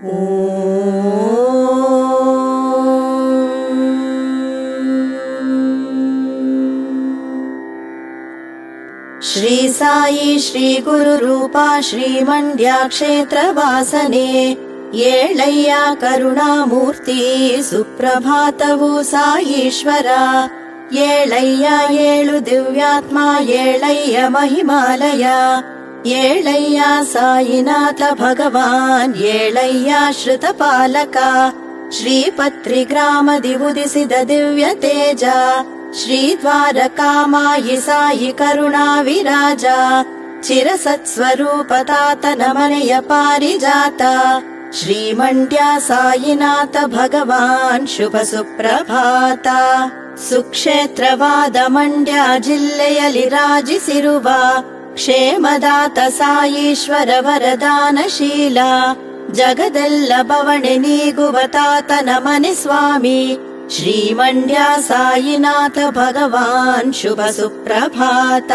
श्री साई श्री गुरुरूपा श्रीमण्ड्याक्षेत्रवासने येळय्या करुणामूर्ति सुप्रभातवु साईश्वर येळय्या येळु दिव्यात्मा येळय्य महिमालय येळय्या साईनाथ भगवान् येळय्या श्रुतपालक श्रीपत्रिग्रामदिवुदिसिद दिव्य तेज श्रीद्वारकामायि सायि करुणा विराज चिरसत्स्वरूपतात नमनय पारिजात श्रीमण्ड्या साईनाथ भगवान् शुभ सुप्रभात ಸುಕ್ಷೇತ್ರವಾದ ಮಂಡ್ಯ ಜಿಲ್ಲೆಯಲ್ಲಿ ರಾಜಿಸಿರುವ ಕ್ಷೇಮದಾತ ಸಾಯೀಶ್ವರ ವರದಾನಶೀಲ. ಜಗದೆಲ್ಲ ಬವಣೆ ನೀಗುವ ತಾತನ ಮನೆ ಸ್ವಾಮಿ. ಶ್ರೀ ಮಂಡ್ಯ ಸಾಯಿನಾಥ ಭಗವಾನ್ ಶುಭ ಸುಪ್ರಭಾತ.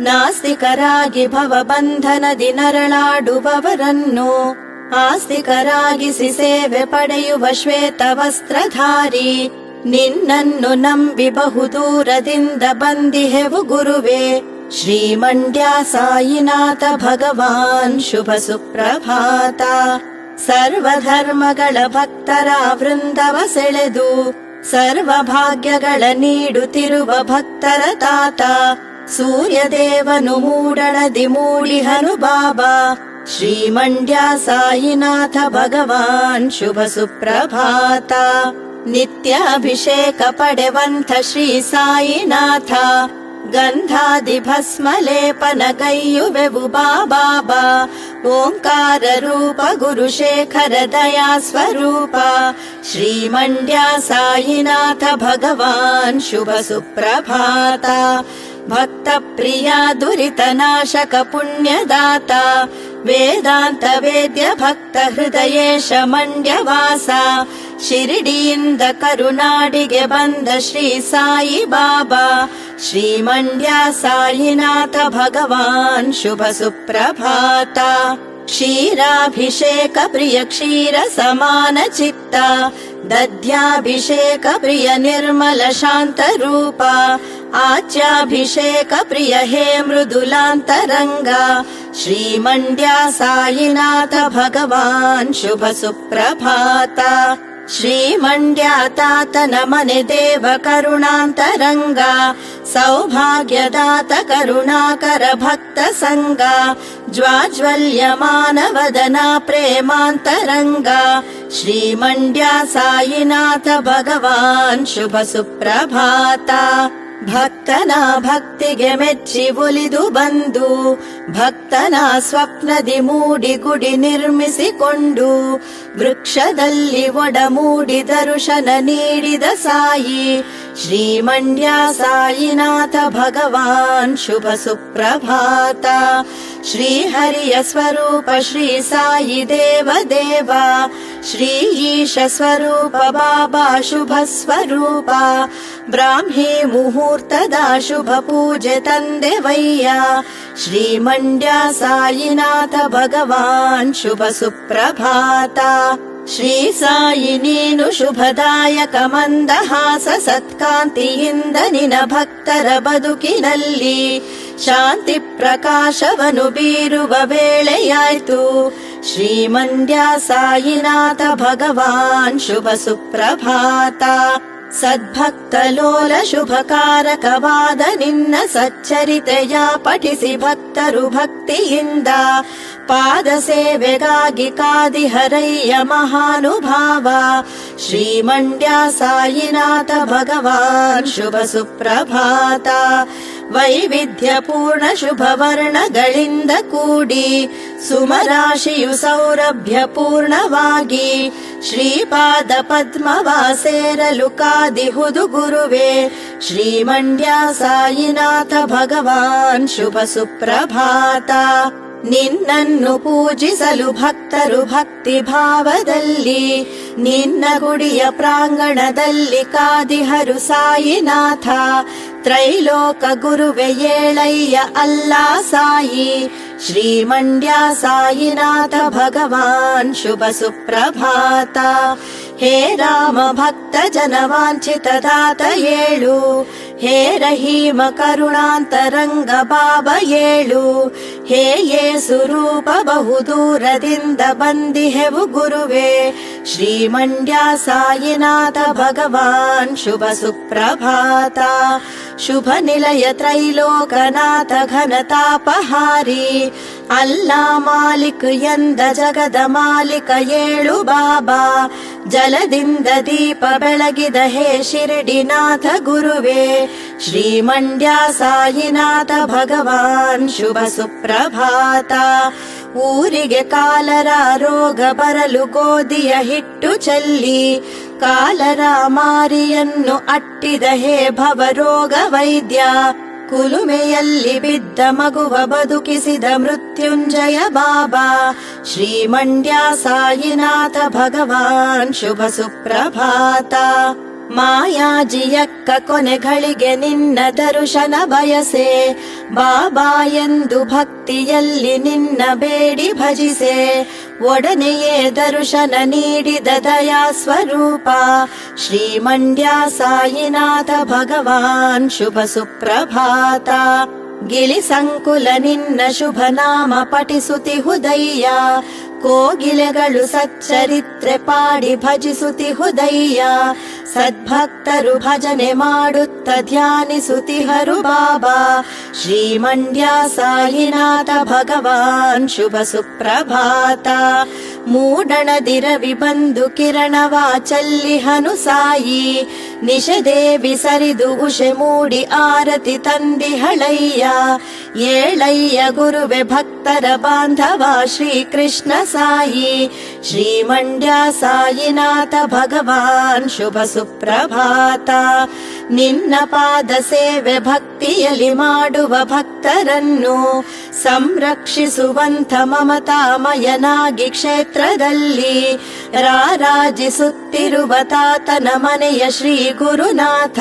ನಾಸ್ತಿಕರಾಗಿ ಭವಬಂಧನದಿ ನರಳಾಡುವವರನ್ನು. ಆಸ್ತಿಕರಾಗಿಸಿ ಸೇವೆ ಪಡೆಯುವ ಶ್ವೇತ ವಸ್ತ್ರಧಾರಿ. ನಿನ್ನನ್ನು ನಂಬಿ ಬಹುದೂರದಿಂದ ಬಂದಿಹೆವು ಗುರುವೇ. ಶ್ರೀಮಂಡ್ಯ ಸಾಯಿನಾಥ ಭಗವಾನ್ ಶುಭ ಸುಪ್ರಭಾತ ಸರ್ವಧರ್ಮಗಳ ಭಕ್ತರ ವೃಂದವ ಸೆಳೆದು ಸರ್ವ ಭಾಗ್ಯಗಳ ನೀಡುತ್ತಿರುವ ಭಕ್ತರ ತಾತ ಸೂರ್ಯದೇವನು ಮೂಡಣದಿ ಮೂಡಿಹನು ಬಾಬಾ ಶ್ರೀಮಂಡ್ಯ ಸಾಯಿನಾಥ ಭಗವಾನ್ ಶುಭ ಸುಪ್ರಭಾತ ನಿತ್ಯಾಭಿಷೇಕ ಪಡೆವಂಥ ಶ್ರೀ ಸಾಯಿನಾಥ गन्धादि ओङ्काररूप गुरुशेखर दया स्वरूपा श्रीमण्ड्या साईनाथ भगवान् शुभ सुप्रभाता भक्तप्रिया दुरितनाशक पुण्यदाता वेदान्त वेद्य भक्त हृदयेश मण्ड्यवासा ನಾಶಕ ಪುಣ್ಯದಾತ ವೇದಾಂತ ವೇದ್ಯ ಭಕ್ತ ಹೃದಯೇಶ ಮಂಡ್ಯವಾಸ ಶಿರಿಡಿಯಿಂದ ಕರುನಾಡಿಗೆ ಬಂದ ಶ್ರೀ ಸಾಯಿ ಬಾಬಾ ಶ್ರೀ ಮಂಡ್ಯ ಸಾಯಿನಾಥ ಭಗವಾನ್ ಶುಭ ಸುಪ್ರಭಾತ ಕ್ಷೀರಾಭಿಷೇಕ ಪ್ರಿಯ ಕ್ಷೀರ ಸಮಾನ ಚಿತ್ತ ದಧ್ಯಾಭಿಷೇಕ ಪ್ರಿಯ ನಿರ್ಮಲ ಶಾಂತ ರೂಪ ಆಚ್ಯಾಭಿಷೇಕ ಪ್ರಿಯ ಹೇ ಮೃದುಲಾಂತರಂಗ ಶ್ರೀ ಮಂಡ್ಯ ಸಾಯಿನಾಥ ಭಗವಾನ್ ಶುಭ ಸುಪ್ರಭಾತ ಶ್ರೀ ಮಂಡ್ಯ ತಾತನ ಮನೆ ದೇವ ಕರುಣಾಂತರಂಗ ಸೌಭಾಗ್ಯದಾತ ಕರುಣಾಕರ ಭಕ್ತ ಸಂಗ ಜ್ವಾಜ್ವಲ್ಯಮಾನವದನ ಪ್ರೇಮಾಂತರಂಗ ಶ್ರೀ ಮಂಡ್ಯ ಸಾಯಿನಾಥ ಭಗವಾನ್ ಶುಭ ಸುಪ್ರಭಾತ ಭಕ್ತನ ಭಕ್ತಿಗೆ ಮೆಚ್ಚಿ ಒಲಿದು ಬಂದು ಭಕ್ತನ ಸ್ವಪ್ನದಿ ಮೂಡಿ ಗುಡಿ ನಿರ್ಮಿಸಿಕೊಂಡು ವೃಕ್ಷದಲ್ಲಿ ಒಡಮೂಡಿ ದರ್ಶನ ನೀಡಿದ ಸಾಯಿ ಶ್ರೀ ಮಂಡ್ಯ ಸಾಯಿನಾಥ ಭಗವಾನ್ ಶುಭ ಸುಪ್ರಭಾತ ಶ್ರೀಹರಿಯ ಸ್ವರೂಪ ಶ್ರೀ ಸಾಯಿ ದೇವ ದೇವ ಶ್ರೀ ಈಶ ಸ್ವರೂಪ ಬಾಬಾ ಶುಭ ಸ್ವರೂಪ ಬ್ರಾಹ್ಮಿ ಮುಹೂರ್ತದ ಶುಭ ಪೂಜೆ ತಂದೆವಯ್ಯ ಶ್ರೀ ಮಂಡ್ಯ ಸಾಯಿನಾಥ ಭಗವಾನ್ ಶುಭ ಸುಪ್ರಭಾತ ಶ್ರೀ ಸಾಯಿ ನೀನು ಶುಭದಾಯಕ ಮಂದಹಾಸ ಸತ್ಕಾಂತಿಯಿಂದ ನಿನ ಭಕ್ತರ ಬದುಕಿನಲ್ಲಿ ಶಾಂತಿ ಪ್ರಕಾಶವನು ಬೀರುವ ವೇಳೆಯಾಯ್ತು ಶ್ರೀ ಮಂಡ್ಯ ಸಾಯಿನಾಥ ಭಗವಾನ್ ಶುಭ ಸುಪ್ರಭಾತ सद्भक्तलोर शुभकारकवादनिन्द सच्चरितया पठिसि भक्तरु भक्ति पादसेवेगागिकादिहरय्य पादसेवे महानुभाव। श्रीमण्ड्या सायिनाथ भगवान् शुभ सुप्रभात ಶ್ರೀ ಮಂಡ್ಯ ಸಾಯಿನಾಥ ಭಗವಾನ್ ಶುಭ ಸುಪ್ರಭಾತ ವೈವಿಧ್ಯ ಪೂರ್ಣ ಶುಭ ವರ್ಣಗಳಿಂದ ಕೂಡಿ ಸುಮರಾಶಿಯು ಸೌರಭ್ಯ ಪೂರ್ಣವಾಗಿ ಶ್ರೀಪಾದ ಪದ್ಮವ ಸೇರಲು ಕಾದಿಹುದು ಗುರುವೇ ಶ್ರೀ ಮಂಡ್ಯ ಸಾಯಿನಾಥ ಭಗವಾನ್ ಶುಭ ಸುಪ್ರಭಾತ ನಿನ್ನನ್ನು ಪೂಜಿಸಲು ಭಕ್ತರು ಭಕ್ತಿ ಭಾವದಲ್ಲಿ ನಿನ್ನ ಗುಡಿಯ ಪ್ರಾಂಗಣದಲ್ಲಿ ಕಾದಿಹರು ಸಾಯಿನಾಥ ತ್ರೈಲೋಕ ಗುರುವೆ ಏಳಯ್ಯ ಅಲ್ಲ ಸಾಯಿ ಶ್ರೀಮಂಡ್ಯ ಸಾಯಿನಾಥ ಭಗವಾನ್ ಶುಭ ಸುಪ್ರಭಾತ ಹೇ ರಾಮ ಭಕ್ತ ಜನವಾಂಚಿತ ದಾತ ಏಳು ಹೇ ರಹೀಮ ಕರುಣಾಂತರಂಗ ಬಾಬ ಏಳು ಹೇ ಯೇಸು ರೂಪ ಬಹುದೂರದಿಂದ ಬಂದಿಹೆವು ಗುರುವೇ ಶ್ರೀಮಂಡ್ಯ ಸಾಯಿನಾಥ ಭಗವಾನ್ ಶುಭ ಸುಪ್ರಭಾತ ಶುಭ ನಿಲಯ ತ್ರೈಲೋಕನಾಥ ಘನತಾಪಹಾರಿ ಅಲ್ಲ ಮಾಲಿಕ್ ಎಂದ ಜಗದ ಮಾಲಿಕ ಏಳು ಬಾಬಾ ಜಲದಿಂದ ದೀಪ ಬೆಳಗಿದ ಹೇ ಶಿರಡಿನಾಥ ಗುರುವೇ ಶ್ರೀಮಂಡ್ಯ ಸಾಯಿನಾಥ ಭಗವಾನ್ ಶುಭ ಸುಪ್ರಭಾತ ಊರಿಗೆ ಕಾಲರ ರೋಗ ಬರಲು ಗೋಧಿಯ ಹಿಟ್ಟು ಚೆಲ್ಲಿ, ಕಾಲರ ಮಾರಿಯನ್ನು ಅಟ್ಟಿದ ಹೇ ಭವರೋಗ ವೈದ್ಯ. ಕುಲುಮೆಯಲ್ಲಿ ಬಿದ್ದ ಮಗುವ ಬದುಕಿಸಿದ ಮೃತ್ಯುಂಜಯ ಬಾಬಾ. ಶ್ರೀಮಂಡ್ಯ ಸಾಯಿನಾಥ ಭಗವಾನ್ ಶುಭ ಸುಪ್ರಭಾತ. ಮಾಯಾಜಿಯಕ್ಕ ಕೊನೆಗಳಿಗೆ ನಿನ್ನ ದರ್ಶನ ಬಯಸೆ ಬಾಬಾ ಎಂದು ಭಕ್ತಿಯಲ್ಲಿ ನಿನ್ನ ಬೇಡಿ ಭಜಿಸೆ ಒಡನೆಯೇ ದರ್ಶನ ನೀಡಿದ ದಯಾ ಸ್ವರೂಪ ಶ್ರೀಮಂಡ್ಯ ಸಾಯಿನಾಥ ಭಗವಾನ್ ಶುಭ ಸುಪ್ರಭಾತ ಗಿಳಿ ಸಂಕುಲ ನಿನ್ನ ಶುಭ ನಾಮ ಪಠಿಸುತ್ತಿಹುದಯ್ಯ ಕೋಗಿಲೆಗಳು ಸಚ್ಚರಿತ್ರೆ ಪಾಡಿ ಭಜಿಸುತ್ತಿಹುದಯ್ಯ ಸದ್ಭಕ್ತರು ಭಜನೆ ಮಾಡುತ್ತ ಧ್ಯಾನಿಸುತ್ತಿಹರು ಬಾಬಾ ಶ್ರೀಮಂಡ್ಯ ಸಾಯಿನಾಥ ಭಗವಾನ್ ಶುಭ ಸುಪ್ರಭಾತ ಮೂಡಣದಿರವಿ ಬಂದು ಕಿರಣವ ಚಲ್ಲಿಹನು ಸಾಯಿ ನಿಶದೇವಿ ಸರಿದು ಉಷೆ ಮೂಡಿ ಆರತಿ ತಂದಿಹಳಯ್ಯ ಏಳಯ್ಯ ಗುರುವೆ ಭಕ್ತರ ಬಾಂಧವ ಶ್ರೀಕೃಷ್ಣ ಸಾಯಿ ಶ್ರೀಮಂಡ್ಯ ಸಾಯಿನಾಥ ಭಗವಾನ್ ಶುಭ ಸುಪ್ರಭಾತ ನಿನ್ನ ಪಾದ ಸೇವೆ ಭಕ್ತಿಯಲ್ಲಿ ಮಾಡುವ ಭಕ್ತರನ್ನು ಸಂರಕ್ಷಿಸುವಂಥ ಮಮತಾಮಯನಾಗಿ ಕ್ಷೇತ್ರದಲ್ಲಿ ರಾರಾಜಿಸುತ್ತಿರುವ ತಾತನ ಮನೆಯ ಶ್ರೀ ಗುರುನಾಥ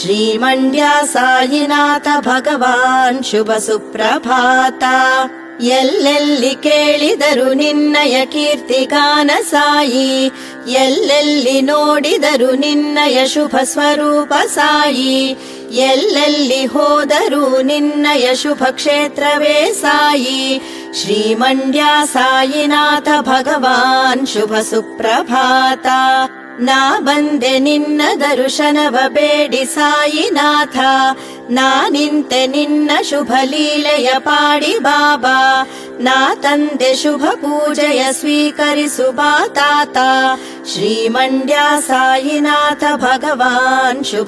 ಶ್ರೀಮಂಡ್ಯ ಸಾಯಿನಾಥ ಭಗವಾನ್ ಶುಭ ಸುಪ್ರಭಾತ. ಎಲ್ಲೆಲ್ಲಿ ಕೇಳಿದರು ನಿನ್ನಯ ಕೀರ್ತಿಗಾನ ಸಾಯಿ ಎಲ್ಲೆಲ್ಲಿ ನೋಡಿದರು ನಿನ್ನಯ ಶುಭ ಸ್ವರೂಪ ಸಾಯಿ ಎಲ್ಲೆಲ್ಲಿ ಹೋದರೂ ನಿನ್ನಯ ಶುಭ ಕ್ಷೇತ್ರವೇ ಸಾಯಿ ಶ್ರೀಮಂಡ್ಯ ಸಾಯಿನಾಥ ಭಗವಾನ್ ಶುಭ ಸುಪ್ರಭಾತ ನಾ ಬಂದೆ ನಿನ್ನ ದರ್ಶನವ ಬೇಡಿ ಸಾಯಿನಾಥ ನಾ ನಿಂತೆ ನಿನ್ನ ಶುಭ ಲೀಲೆಯ ಪಾಡಿ ಬಾಬಾ ನಾ ತಂದೆ ಶುಭ ಪೂಜೆಯ ಸ್ವೀಕರಿಸು ಬಾ ತಾತ ಶ್ರೀಮಂಡ್ಯ ಸಾಯಿನಾಥ ಭಗವಾನ್ ಶುಭ